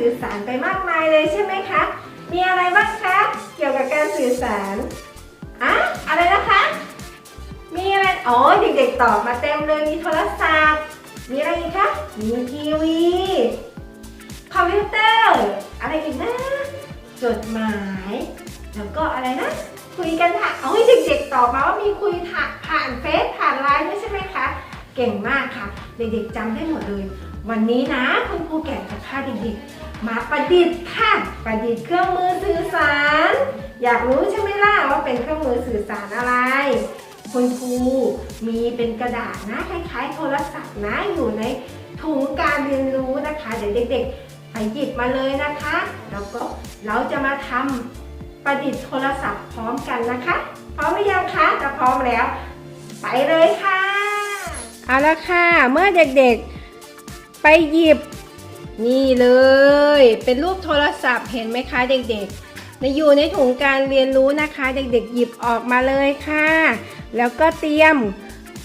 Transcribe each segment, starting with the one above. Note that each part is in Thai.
สื่อสารไปมากมายเลยใช่ไหมคะ มีอะไรบ้างคะ เกี่ยวกับการสื่อสารอะอะไรนะคะ มีอะไร อ๋อ เด็กๆตอบมาเต็มเลย มีโทรศัพท์ มีอะไรอีกคะ มีทีวี คอมพิวเตอร์ อะไรอีกนะ จดหมาย แล้วก็อะไรนะ คุยกันผ่านเอาให้เด็กๆตอบมาว่ามีคุยผ่านผ่านเฟซผ่านไลน์ด้วยใช่ไหมคะ เก่งมากค่ะ เด็กๆจำได้หมดเลย วันนี้นะคุณครูแก่จะพาเด็กๆมาประดิษฐ์ค่ะประดิษฐ์เครื่องมือสื่อสาร อยากรู้ใช่ไหมล่ะว่าเป็นเครื่องมือสื่อสารอะไร คุณครูมีเป็นกระดาษนะคล้ายๆโทรศัพท์นะอยู่ในถุงการเรียนรู้นะคะ เดี๋ยวเด็ก ๆ ไปหยิบมาเลยนะคะแล้วก็เราจะมาทำประดิษฐ์โทรศัพท์พร้อมกันนะคะ พร้อมหรือยังคะถ้าพร้อมแล้ว ไปเลยค่ะ เอาละค่ะ เมื่อเด็กๆไปหยิบนี่เลย เป็นรูปโทรศัพท์เห็นไหมคะเด็กๆในอยู่ในถุงการเรียนรู้นะคะ เด็กๆ หยิบออกมาเลยค่ะ แล้วก็เตรียม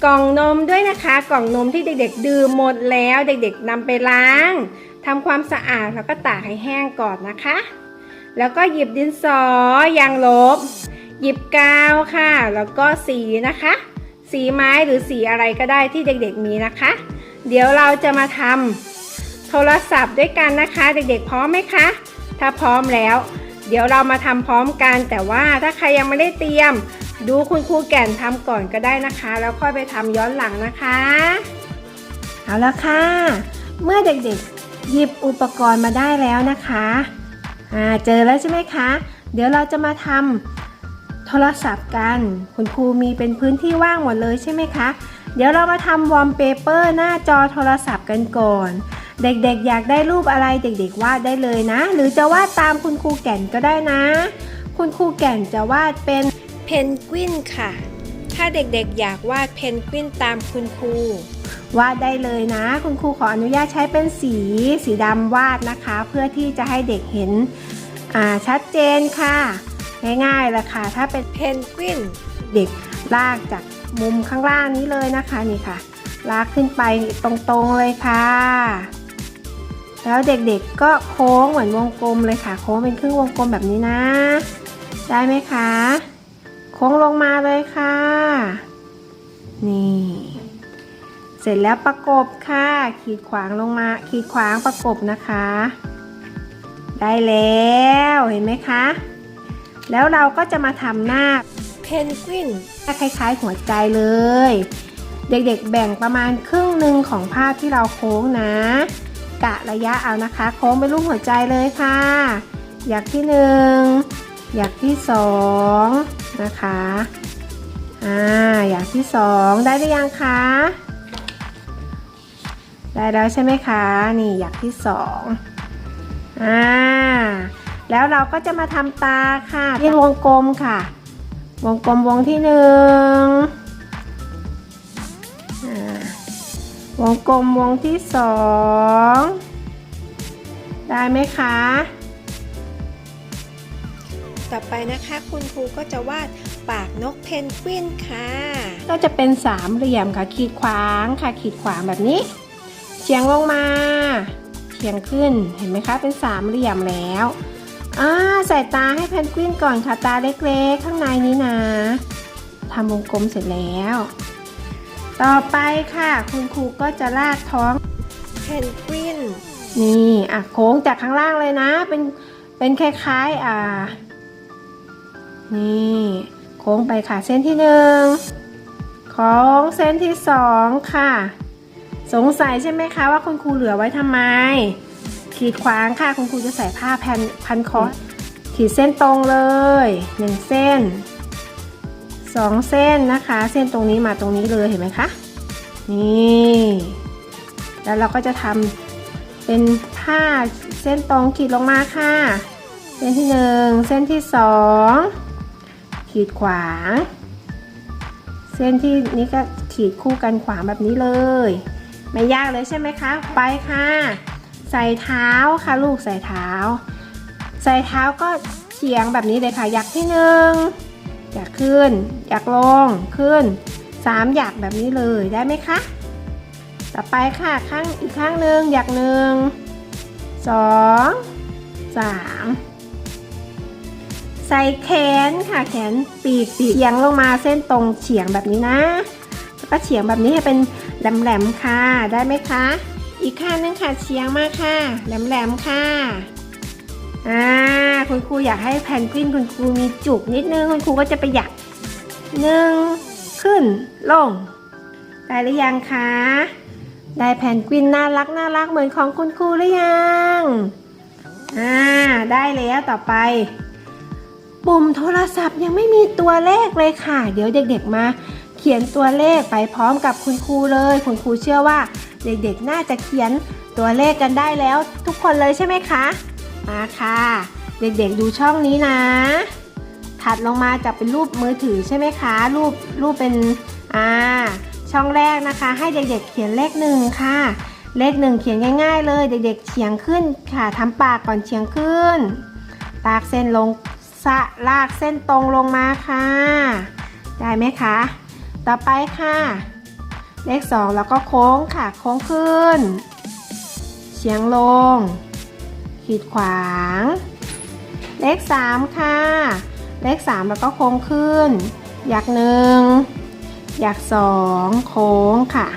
กล่องนมด้วยนะคะ กล่องนมที่เด็กๆ ดื่มหมดแล้ว เด็กๆนำไปล้างทำความสะอาดแล้วก็ตากให้แห้งก่อนนะคะ แล้วก็หยิบดินสอยางลบ หยิบกาวค่ะ แล้วก็สีนะคะ สีไม้หรือสีอะไรก็ได้ที่เด็กๆมีนะคะ เดี๋ยวเราจะมาทำโทรศัพท์ด้วยกันนะคะ เด็กๆพร้อมไหมคะ ถ้าพร้อมแล้ว เดี๋ยวเรามาทำพร้อมกันแต่ว่าถ้าใครยังไม่ได้เตรียม ดูคุณครูแก่นทำก่อนก็ได้นะคะ แล้วค่อยไปทำย้อนหลังนะคะเอาละค่ะ เมื่อเด็กๆหยิบอุปกรณ์มาได้แล้วนะคะอ่าเจอแล้วใช่ไหมคะ เดี๋ยวเราจะมาทำ โทรศัพท์กัน คุณครูมีเป็นพื้นที่ว่างหมดเลยใช่ไหมคะ เดี๋ยวเรามาทำวอลเปเปอร์หน้าจอโทรศัพท์กันก่อน เด็กๆ อยากได้รูปอะไรเด็กๆ วาดได้เลยนะ หรือจะวาดตามคุณครูแก่นก็ได้นะ คุณครูแก่นจะวาดเป็นเพนกวินค่ะ ถ้าเด็กๆ อยากวาดเพนกวินตามคุณครู วาดได้เลยนะ คุณครูขออนุญาตใช้เป็นสี สีดำวาดนะคะ เพื่อที่จะให้เด็กเห็นอ่าชัดเจนค่ะ ง่ายๆละค่ะ ถ้าเป็นเพนกวินเด็กลากจากมุมข้างล่างนี้เลยนะคะนี่ค่ะ ลากขึ้นไปตรงๆเลยค่ะ แล้วเด็กๆก็โค้งเหมือนวงกลมเลยค่ะ โค้งเป็นครึ่งวงกลมแบบนี้นะ ได้ไหมคะ โค้งลงมาเลยค่ะ นี่ เสร็จแล้วประกบค่ะ ขีดขวางลงมา ขีดขวางประกบนะคะ ได้แล้วเห็นไหมคะ แล้วเราก็จะมาทำหน้าเพนกวินคล้ายๆหัวใจเลย เด็กๆแบ่งประมาณครึ่งหนึ่งของภาพที่เราโค้งนะ กะระยะเอานะคะ โค้งเป็นรูปหัวใจเลยค่ะ อยากที่หนึ่งอยากที่สองนะคะอ่าอยากที่สองได้หรือยังคะได้แล้วใช่ไหมคะ นี่อยากที่สองอ่า แล้วเราก็จะมาทำตาค่ะเป็นวงกลมค่ะ วงกลมวงที่หนึ่งอ่าวงกลมวงที่สองได้ไหมคะ ต่อไปนะคะคุณครูก็จะวาดปากนกเพนกวินค่ะ ก็จะเป็นสามเหลี่ยมค่ะ ขีดขวางค่ะ ขีดขวางแบบนี้เฉียงลงมาเฉียงขึ้นเห็นไหมคะ เป็นสามเหลี่ยมแล้ว อ่าใส่ตาให้เพนกวินก่อนค่ะตาเล็กๆ ข้างในนี้นะทำวงกลมเสร็จแล้ว ต่อไปค่ะ คุณครูก็จะลากท้องเพนกวินนี่อะโค้งจากข้างล่างเลยนะ เป็นเป็นคล้ายๆอ่า นี่โค้งไปค่ะเส้นที่หนึ่งของเส้นที่สองค่ะ สงสัยใช่ไหมคะว่าคุณครูเหลือไว้ทำไม ขีดขวางค่ะคุณครูจะใส่ผ้าแผ่นพันคอขีดเส้นตรงเลยหนึ่งเส้นสองเส้นนะคะ เส้นตรงนี้มาตรงนี้เลยเห็นไหมคะนี่แล้วเราก็จะทำเป็นผ้าเส้นตรงขีดลงมาค่ะ เส้นที่หนึ่งเส้นที่สองขีดขวาง เส้นที่นี้ก็ขีดคู่กันขวางแบบนี้เลย ไม่ยากเลยใช่ไหมคะ ไปค่ะ ใส่เท้าค่ะลูกใส่เท้า ใส่เท้าก็เฉียงแบบนี้เลยค่ะอยากที่หนึ่งอยากขึ้นอยากลงขึ้นสามอยากแบบนี้เลยได้ไหมคะ ต่อไปค่ะข้างอีกข้างหนึ่งอยากหนึ่งสองสามใส่แขนค่ะแขนปีกปีกเฉียงลงมาเส้นตรงเฉียงแบบนี้นะแล้วก็เฉียงแบบนี้ให้เป็นแหลมๆค่ะได้ไหมคะ อีกข้างนึงค่ะเฉียงมากค่ะแหลมๆค่ะอ่าคุณครูอยากให้แพนกวินคุณครูมีจุกนิดนึงคุณครูก็จะประหยัดหนึ่งขึ้นลงได้หรือยังคะได้แพนกวินน่ารักน่ารักเหมือนของคุณครูหรือยังอ่าได้แล้วต่อไป ปุ่มโทรศัพท์ยังไม่มีตัวเลขเลยค่ะ เดี๋ยวเด็กๆมา เขียนตัวเลขไปพร้อมกับคุณครูเลย คุณครูเชื่อว่า เด็กๆน่าจะเขียนตัวเลขกันได้แล้วทุกคนเลยใช่ไหมคะ มาค่ะ เด็กๆดูช่องนี้นะ ถัดลงมาจากเป็นรูปมือถือใช่ไหมคะ รูปรูปเป็นอ่าช่องแรกนะคะ ให้เด็กๆเขียนเลขหนึ่งค่ะ เลขหนึ่งเขียนง่าย ๆ เลย เด็กๆเฉียงขึ้นค่ะทำปากก่อนเฉียงขึ้นลากเส้นลงสะลากเส้นตรงลงมาค่ะ ได้ไหมคะ ต่อไปค่ะ เลขสองแล้วก็โค้งค่ะ โค้งขึ้น เฉียงลง ขีดขวาง เลข 3 ค่ะ เลข 3 แล้วก็โค้งขึ้น อยากหนึ่งอยากสองโค้งค่ะ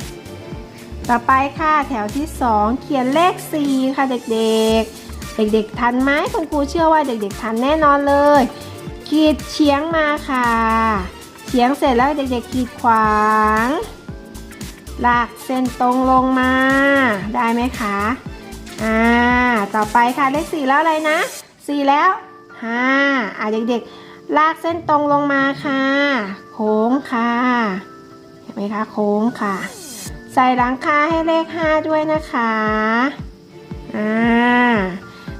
ต่อไปค่ะแถวที่ 2 เขียนเลข 4 ค่ะเด็กๆ เด็กๆ ทันไหมคุณครูเชื่อว่าเด็กๆ ทันแน่นอนเลย ขีดเฉียงมาค่ะเฉียงเสร็จแล้วเด็กๆขีดขวาง ลากเส้นตรงลงมา ได้ไหมคะ อ่า ต่อไปค่ะเลขสี่แล้วอะไรนะสี่แล้วห้าอ่าเด็กๆ ลากเส้นตรงลงมาค่ะ โค้งค่ะ เห็นไหมคะ โค้งค่ะ ใส่หลังคาให้เลขห้าด้วยนะคะ อ่า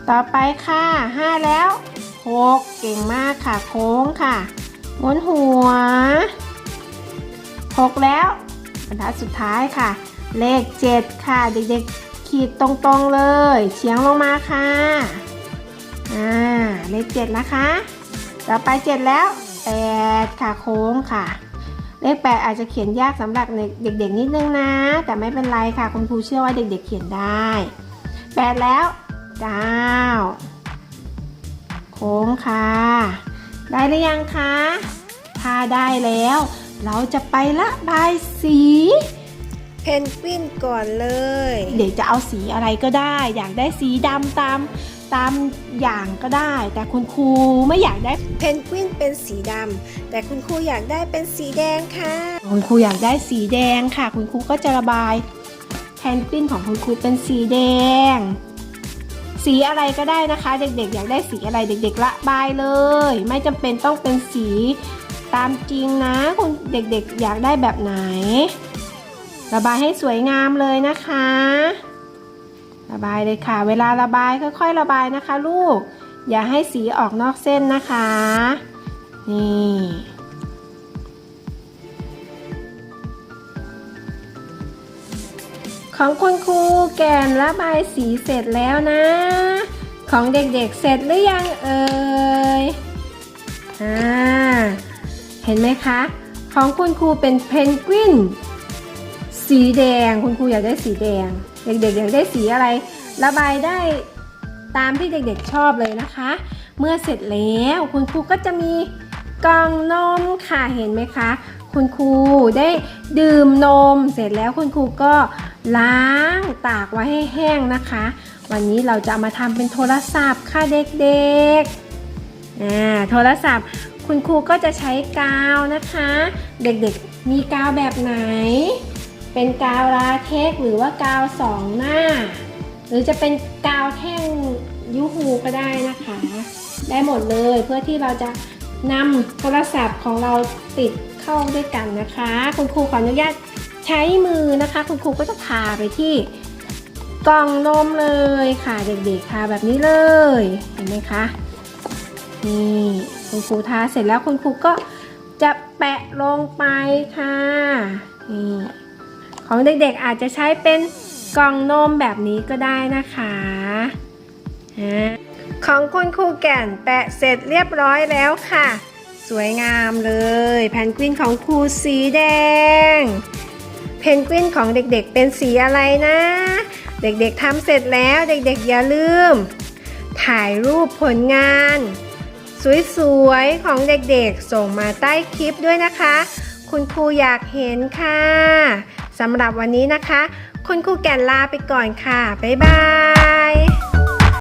ต่อไปค่ะห้าแล้วหกเก่งมากค่ะ โค้งค่ะหมุนหัวหกแล้ว บรรทัดสุดท้ายค่ะ เลขเจ็ดค่ะ เด็กๆ ขีดตรงๆเลยเฉียงลงมาค่ะ อ่า เลขเจ็ดนะคะ ต่อไปเจ็ดแล้วแปดค่ะ โค้งค่ะ เลขแปดอาจจะเขียนยากสำหรับเด็กๆ นิดนึงนะ แต่ไม่เป็นไรค่ะ คุณครูเชื่อว่าเด็กๆ เขียนได้แปดแล้วเก้โค้งค่ะ ได้หรือยังคะถ้าได้แล้ว เราจะไประบายสี เพนกวินก่อนเลย เด็กจะเอาสีอะไรก็ได้ อยากได้สีดำตามตามอย่างก็ได้ แต่คุณครูไม่อยากได้เพนกวินเป็นสีดำแต่คุณครูอยากได้เป็นสีแดงค่ะ คุณครูอยากได้สีแดงค่ะ คุณครูก็จะระบายเพนกวินของคุณครูเป็นสีแดง สีอะไรก็ได้นะคะ เด็กๆ อยากได้สีอะไรเด็กๆระบายเลย ไม่จำเป็นต้องเป็นสี ตามจริงนะคุณเด็กๆ อยากได้แบบไหน ระบายให้สวยงามเลยนะคะ ระบายเลยค่ะ เวลาระบายค่อยๆ ระบายนะคะ ลูก อย่าให้สีออกนอกเส้นนะคะ นี่ของคุณครูแกนระบายสีเสร็จแล้วนะ ของเด็กๆเสร็จหรือยังเอ่ย อ่า เห็นไหมคะ ของคุณครูเป็นเพนกวินสีแดงคุณครูอยากได้สีแดง เด็กๆอยากได้สีอะไร ระบายได้ตามที่เด็กๆชอบเลยนะคะ เมื่อเสร็จแล้วคุณครูก็จะมีกล่องนมค่ะเห็นไหมคะ คุณครูได้ดื่มนม เสร็จแล้วคุณครูก็ล้างตากไว้ให้แห้งนะคะ วันนี้เราจะมาทำเป็นโทรศัพท์ค่ะเด็กๆอ่าโทรศัพท์ คุณครูก็จะใช้กาวนะคะ เด็กๆมีกาวแบบไหน เป็นกาวลาเทกหรือว่ากาวสองหน้า หรือจะเป็นกาวแท่งยูฮูก็ได้นะคะ ได้หมดเลยเพื่อที่เราจะนำโทรศัพท์ของเราติดเข้าด้วยกันนะคะ คุณครูขออนุญาตใช้มือนะคะ คุณครูก็จะทาไปที่กล่องนมเลยค่ะ เด็กๆทาแบบนี้เลย เห็นไหมคะนี่ คุณครูทาเสร็จแล้วคุณครูก็จะแปะลงไปค่ะนี่ของเด็กๆอาจจะใช้เป็นกล่องนมแบบนี้ก็ได้นะคะอ่าของคุณครูแก่นแปะเสร็จเรียบร้อยแล้วค่ะ สวยงามเลยแพนกวินของครูสีแดงเพนกวินของเด็กๆเป็นสีอะไรนะ เด็กๆทำเสร็จแล้วเด็กๆอย่าลืม ถ่ายรูปผลงาน สวยๆ ของเด็กๆ ส่งมาใต้คลิปด้วยนะคะ คุณครูอยากเห็นค่ะสำหรับวันนี้นะคะ คุณครูแก่นลาไปก่อนค่ะ บ๊ายบาย